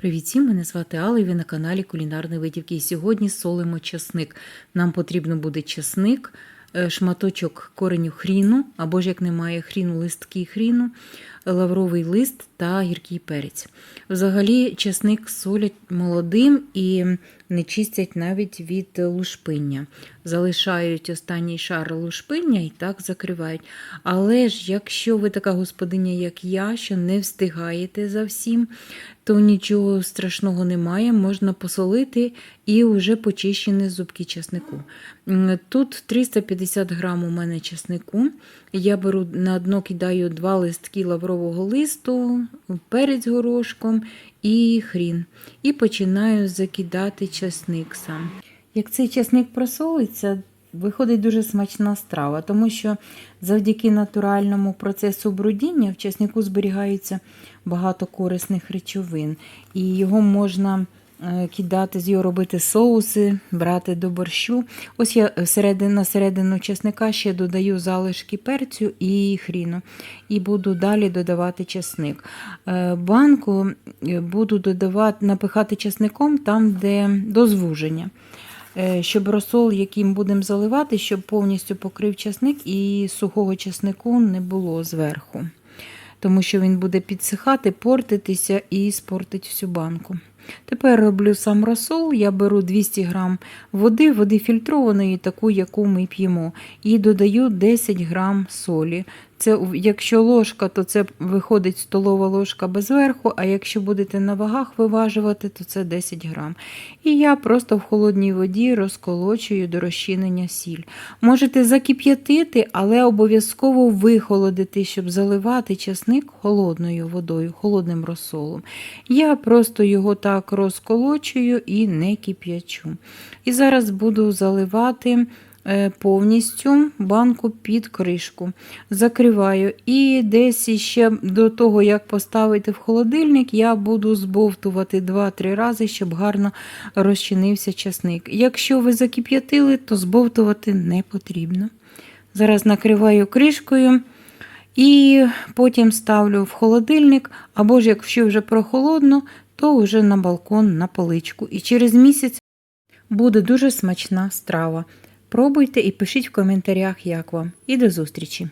Привіт всім, мене звати Алла і ви на каналі Кулінарної Видівки. І сьогодні солимо часник. Нам потрібно буде часник, е, шматочок кореню хріну, або ж як немає хріну, листки хріну, лавровий лист та гіркий перець. Взагалі, часник солять молодим і не чистять навіть від лушпиння. Залишають останній шар лушпиння і так закривають. Але ж, якщо ви така господиня, як я, що не встигаєте за всім, то нічого страшного немає, можна посолити і вже почищені зубки часнику. Тут 350 грам у мене часнику. Я беру на дно кидаю два листки лаврового листу, перець горошком і хрін. І починаю закидати часник сам. Як цей часник просолиться, виходить дуже смачна страва, тому що завдяки натуральному процесу брудіння в часнику зберігається багато корисних речовин, і його можна кидати, з його робити соуси, брати до борщу. Ось я на середину чесника ще додаю залишки перцю і хріну, і буду далі додавати чесник. Е, Банку е, буду додавати, напихати чесником там, де до звуження. Е, Щоб розсол, яким будемо заливати, щоб повністю покрив часник і сухого часнику не було зверху. Тому що він буде підсихати, портитися і спортить всю банку. Тепер роблю сам розсол. Я беру 200 г води, води фільтрованої, таку, яку ми п'ємо, і додаю 10 г солі. Це, якщо ложка, то це виходить столова ложка без верху, а якщо будете на вагах виважувати, то це 10 грам. І я просто в холодній воді розколочую до розчинення сіль. Можете закип'ятити, але обов'язково вихолодити, щоб заливати часник холодною водою, холодним розсолом. Я просто його так розколочую і не кип'ячу. І зараз буду заливати е, повністю банку під кришку. Закриваю. І десь ще до того, як поставити в холодильник, я буду збовтувати 2-3 рази, щоб гарно розчинився часник. Якщо ви закип'ятили, то збовтувати не потрібно. Зараз накриваю кришкою. І потім ставлю в холодильник, або ж якщо вже прохолодно, то вже на балкон на поличку. І через місяць буде дуже смачна страва. Пробуйте і пишіть в коментарях, як вам. І до зустрічі!